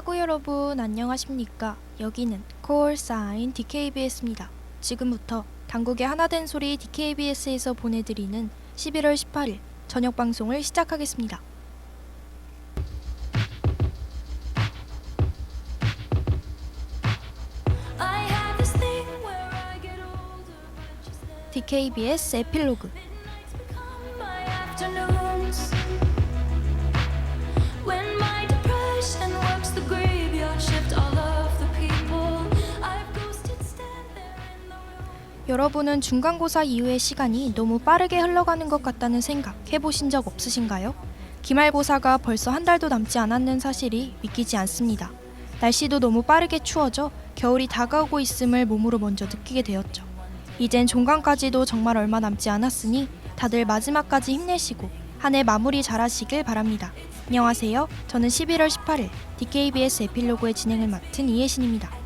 하구 여러분 안녕하십니까? 여기는 콜사인 DKBS입니다. 지금부터 당국의 하나된 소리 DKBS에서 보내드리는 11월 18일 저녁 방송을 시작하겠습니다. DKBS 에필로그 여러분은 중간고사 이후의 시간이 너무 빠르게 흘러가는 것 같다는 생각 해보신 적 없으신가요? 기말고사가 벌써 한 달도 남지 않았는 사실이 믿기지 않습니다. 날씨도 너무 빠르게 추워져 겨울이 다가오고 있음을 몸으로 먼저 느끼게 되었죠. 이젠 종강까지도 정말 얼마 남지 않았으니 다들 마지막까지 힘내시고 한 해 마무리 잘 하시길 바랍니다. 안녕하세요. 저는 11월 18일 DKBS 에필로그의 진행을 맡은 이혜신입니다.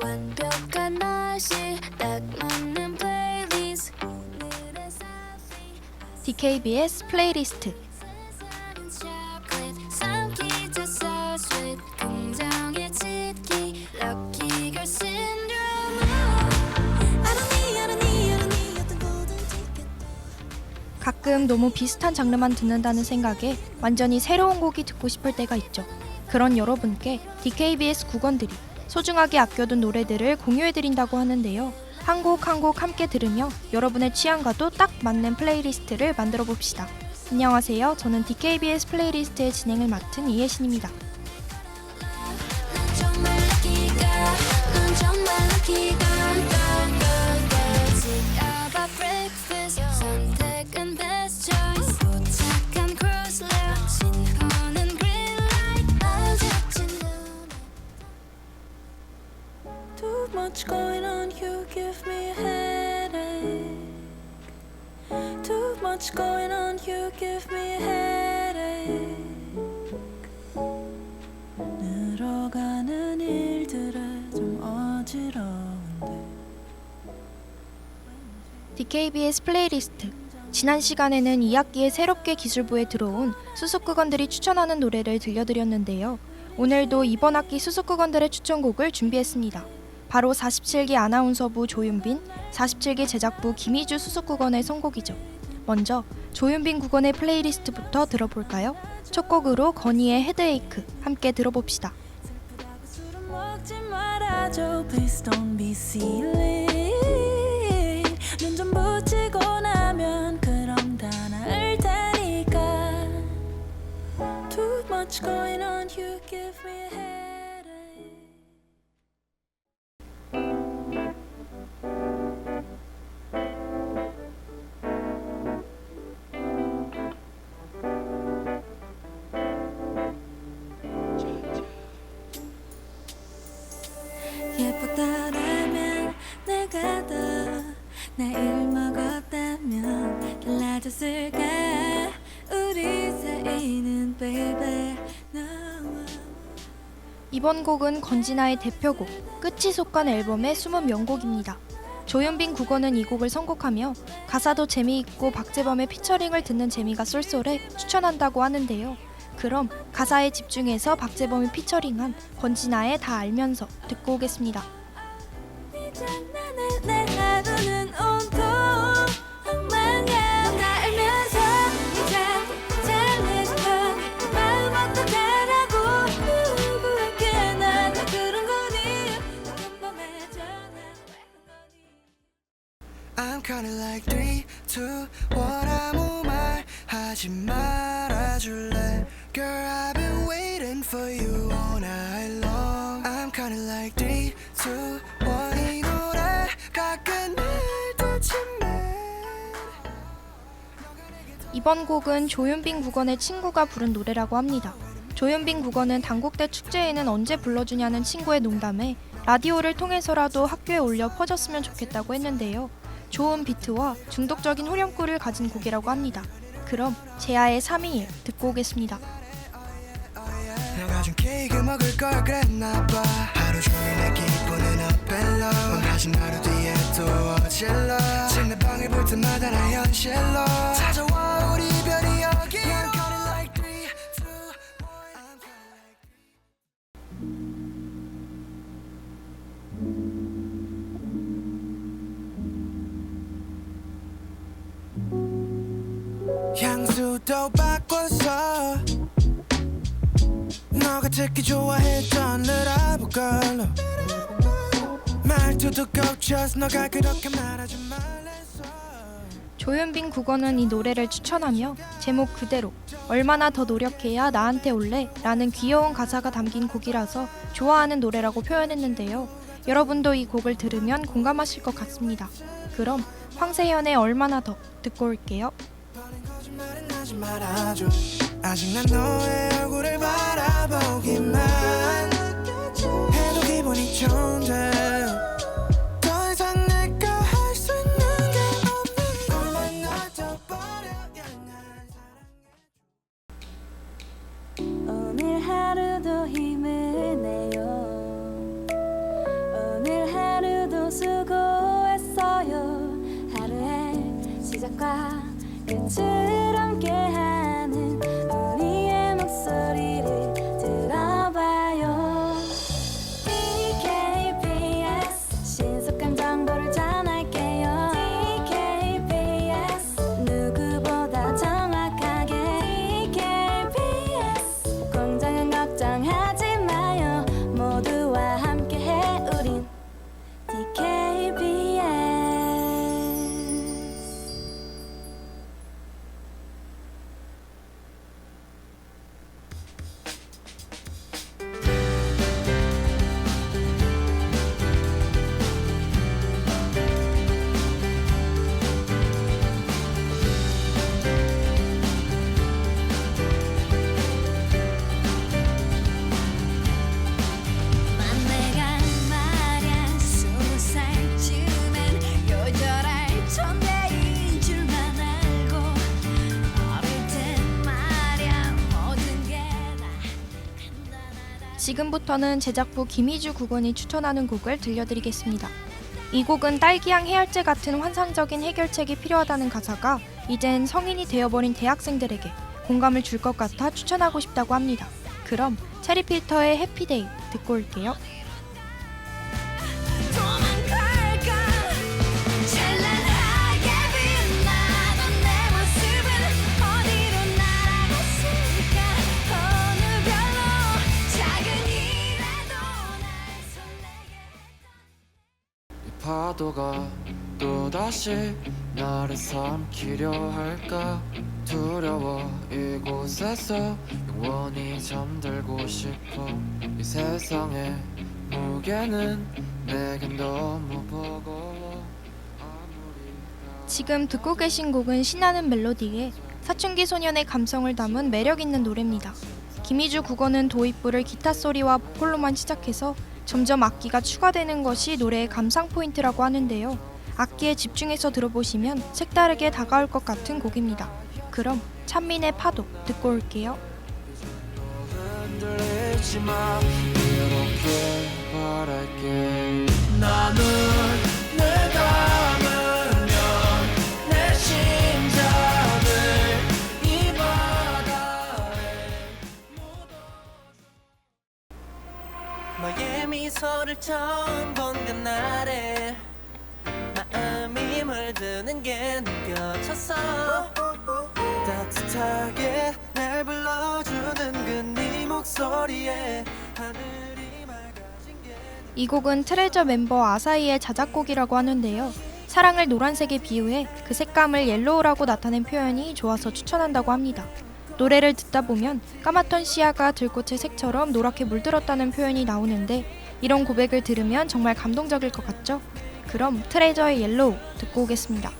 완벽한 날씨 딱 맞는 플레이리스트 오늘의 DKBS 플레이리스트 chocolate 삼키자 so sweet 긍정의 어떤 가끔 너무 비슷한 장르만 듣는다는 생각에 완전히 새로운 곡이 듣고 싶을 때가 있죠. 그런 여러분께 DKBS 국원들이 소중하게 아껴둔 노래들을 공유해드린다고 하는데요. 한 곡 한 곡 함께 들으며 여러분의 취향과도 딱 맞는 플레이리스트를 만들어 봅시다. 안녕하세요. 저는 DKBS 플레이리스트의 진행을 맡은 이혜신입니다. 넌정 much going on, you give me a headache. Too much going on, you give me a headache. 늘어가는 일들에 좀 어지러운데. DKBS 플레이리스트 지난 시간에는 2학기에 새롭게 기술부에 들어온 수습국원들이 추천하는 노래를 들려드렸는데요. 오늘도 이번 학기 수습국원들의 추천곡을 준비했습니다. 바로 47기 아나운서부 조윤빈, 47기 제작부 김희주 수습국원의 선곡이죠. 먼저 조윤빈 국원의 플레이리스트부터 들어볼까요? 첫 곡으로 건희의 헤드에이크 함께 들어봅시다. 슬프다고 술은 먹지 예쁘다라면 내가 더 나이를 먹었다면 달라졌을까 우리 사이는 baby 너와 이번 곡은 건진아의 대표곡 끝이 속간 앨범의 숨은 명곡입니다. 조윤빈 국어는 이 곡을 선곡하며 가사도 재미있고 박재범의 피처링을 듣는 재미가 쏠쏠해 추천한다고 하는데요. 그럼 가사에 집중해서 박재범이 피처링한 건진아의 다 알면서 듣고 오겠습니다. I'm kinda like three, two, one. 아무 말 하지 말아줄래 Girl I've been waiting for you all night long I'm kinda like three, two, one 이 노래가 끝날 때쯤에 이번 곡은 조윤빈 국원의 친구가 부른 노래라고 합니다. 조윤빈 국원은 당국대 축제에는 언제 불러주냐는 친구의 농담에 라디오를 통해서라도 학교에 올려 퍼졌으면 좋겠다고 했는데요. 좋은 비트와 중독적인 후렴구를 가진 곡이라고 합니다. 그럼 제아의 321 듣고 오겠습니다. 사준 케이크 먹을 걸 그랬나봐. 하루 종일 내 기분은 업벨로 망가진 하루 뒤에 또 어질러. 내 방을 볼 때마다 나 현실로. 찾아와 우리 별이 여기. I'm counting like three, 향수도 바꿔서 너가 특히 좋아했던 little 걸로 말투도 고쳐서 너가 그렇게 말하지 말랬어 조윤빈 국어는 이 노래를 추천하며 제목 그대로 얼마나 더 노력해야 나한테 올래? 라는 귀여운 가사가 담긴 곡이라서 좋아하는 노래라고 표현했는데요. 여러분도 이 곡을 들으면 공감하실 것 같습니다. 그럼 황세현의 얼마나 더 듣고 올게요. 하지 말아줘. 아직 난 너의 얼굴을 바라보기만 해도 기분이 좋은데 더 이상 내가 할 수 있는 게 없는 얼마나 더 버려 야 날 사랑해 오늘 하루도 힘을 내요. 오늘 하루도 수고했어요. 하루의 시작과 끝을 함께 지금부터는 제작부 김희주 국원이 추천하는 곡을 들려드리겠습니다. 이 곡은 딸기향 해열제 같은 환상적인 해결책이 필요하다는 가사가 이젠 성인이 되어버린 대학생들에게 공감을 줄 것 같아 추천하고 싶다고 합니다. 그럼 체리필터의 해피데이 듣고 올게요. 파도가 또다시 나를 삼키려 할까? 두려워 이곳에서 영원히 잠들고 싶어. 이 세상의 무게는 내겐 너무 버거워. 지금 듣고 계신 곡은 신나는 멜로디에 사춘기 소년의 감성을 담은 매력 있는 노래입니다. 김희주 국어는 도입부를 기타 소리와 보컬로만 시작해서 점점 악기가 추가되는 것이 노래의 감상 포인트라고 하는데요. 악기에 집중해서 들어보시면 색다르게 다가올 것 같은 곡입니다. 그럼 찬민의 파도 듣고 올게요. 나는 미소를 처음 본 그날에 마음이 물드는 게 느껴졌어 따뜻하게 날 불러주는 그 네 목소리에 하늘이 맑아진 게 이 곡은 트레저 멤버 아사히의 자작곡이라고 하는데요. 사랑을 노란색에 비유해 그 색감을 옐로우라고 나타낸 표현이 좋아서 추천한다고 합니다. 노래를 듣다 보면 까맣던 시야가 들꽃의 색처럼 노랗게 물들었다는 표현이 나오는데 이런 고백을 들으면 정말 감동적일 것 같죠? 그럼 트레저의 옐로우 듣고 오겠습니다.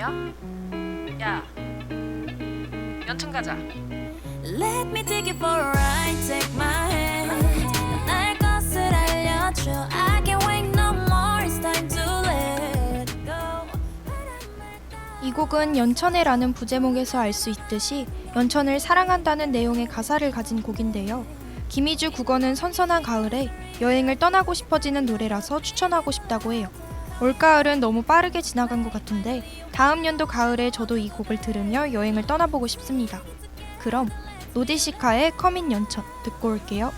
아니야? 야, 연튼 가자. Let me take it for a ride, take my hand. 날 것을 알려줘. I can't wait no more. It's time to let go. 이 곡은 연천해라는 부제목에서 알 수 있듯이 연천을 사랑한다는 내용의 가사를 가진 곡인데요. 김희주 국어는 선선한 가을에 여행을 떠나고 싶어지는 노래라서 추천하고 싶다고 해요. 올가을은 너무 빠르게 지나간 것 같은데 다음 연도 가을에 저도 이 곡을 들으며 여행을 떠나보고 싶습니다. 그럼 노디시카의 커민 연천 듣고 올게요.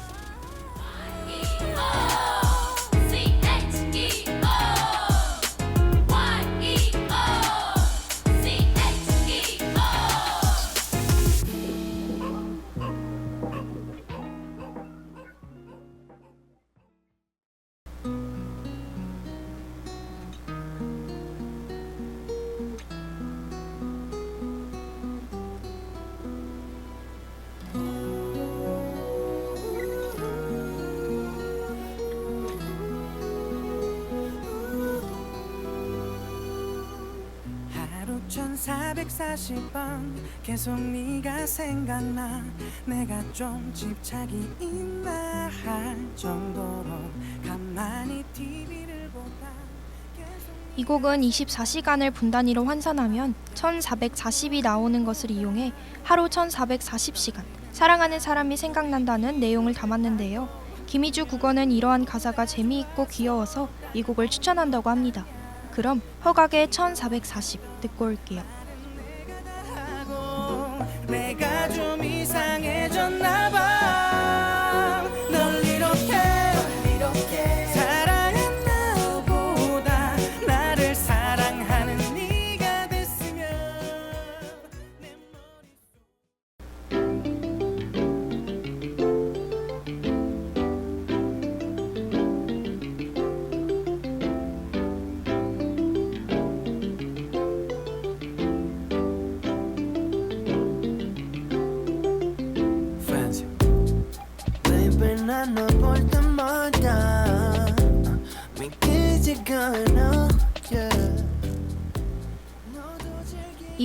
하루 1440번 계속 네가 생각나 내가 좀 집착이 있나 할 정도로 가만히 TV를 보다 이 곡은 24시간을 분 단위로 환산하면 1440이 나오는 것을 이용해 하루 1440시간 사랑하는 사람이 생각난다는 내용을 담았는데요. 김희주 국어는 이러한 가사가 재미있고 귀여워서 이 곡을 추천한다고 합니다. 그럼 허각의 1440 듣고 올게요.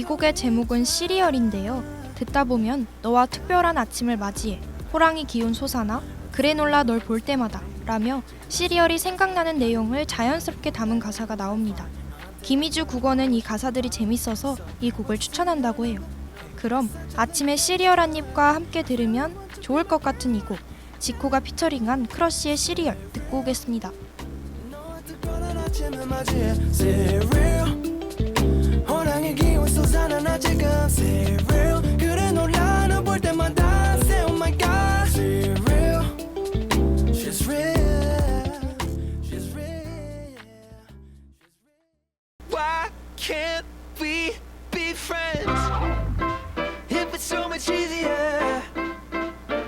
곡의 제목은 시리얼인데요. 듣다 보면 너와 특별한 아침을 맞이해 호랑이 기운 솟아나 그래놀라 널 볼 때마다 라며 시리얼이 생각나는 내용을 자연스럽게 담은 가사가 나옵니다. 김희주 국어는 이 가사들이 재밌어서 이 곡을 추천한다고 해요. 그럼 아침에 시리얼 한 입과 함께 들으면 좋을 것 같은 이 곡. 지코가 피처링한 크러쉬의 시리얼 듣고 오겠습니다. 나 나 지금 Cereal 그래 놀라 너볼 때마다 Say oh my god Cereal She's real She's real Why can't we be friends? If it's so much easier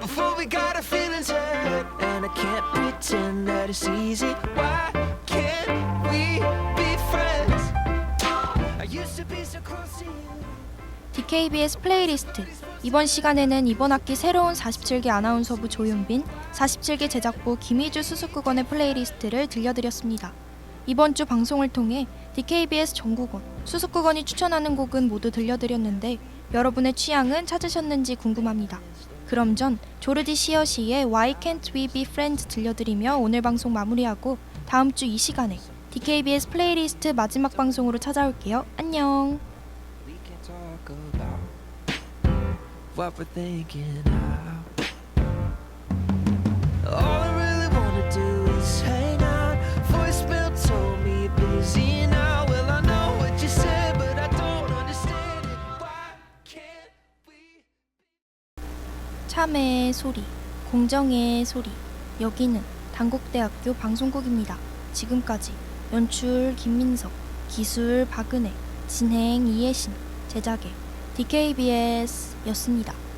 Before we got our feelings hurt And I can't pretend that it's easy Why can't we DKBS 플레이리스트 이번 시간에는 이번 학기 새로운 47기 아나운서부 조윤빈, 47기 제작부 김희주 수습국원의 플레이리스트를 들려드렸습니다. 이번 주 방송을 통해 DKBS 전국원, 수습국원이 추천하는 곡은 모두 들려드렸는데 여러분의 취향은 찾으셨는지 궁금합니다. 그럼 전 조르디 시어시의 Why Can't We Be Friends 들려드리며 오늘 방송 마무리하고 다음 주 이 시간에 DKBS 플레이리스트 마지막 방송으로 찾아올게요. 안녕. What we're thinking of. All I really wanna do is hang out. Voicemail told me busy now. Well, I know what you said, but I don't understand it. Why can't we? 참회의 소리, 공정의 소리. 여기는 단국대학교 방송국입니다. 지금까지 연출 김민석, 기술 박은혜, 진행 이예신, 제작의 DKBS였습니다.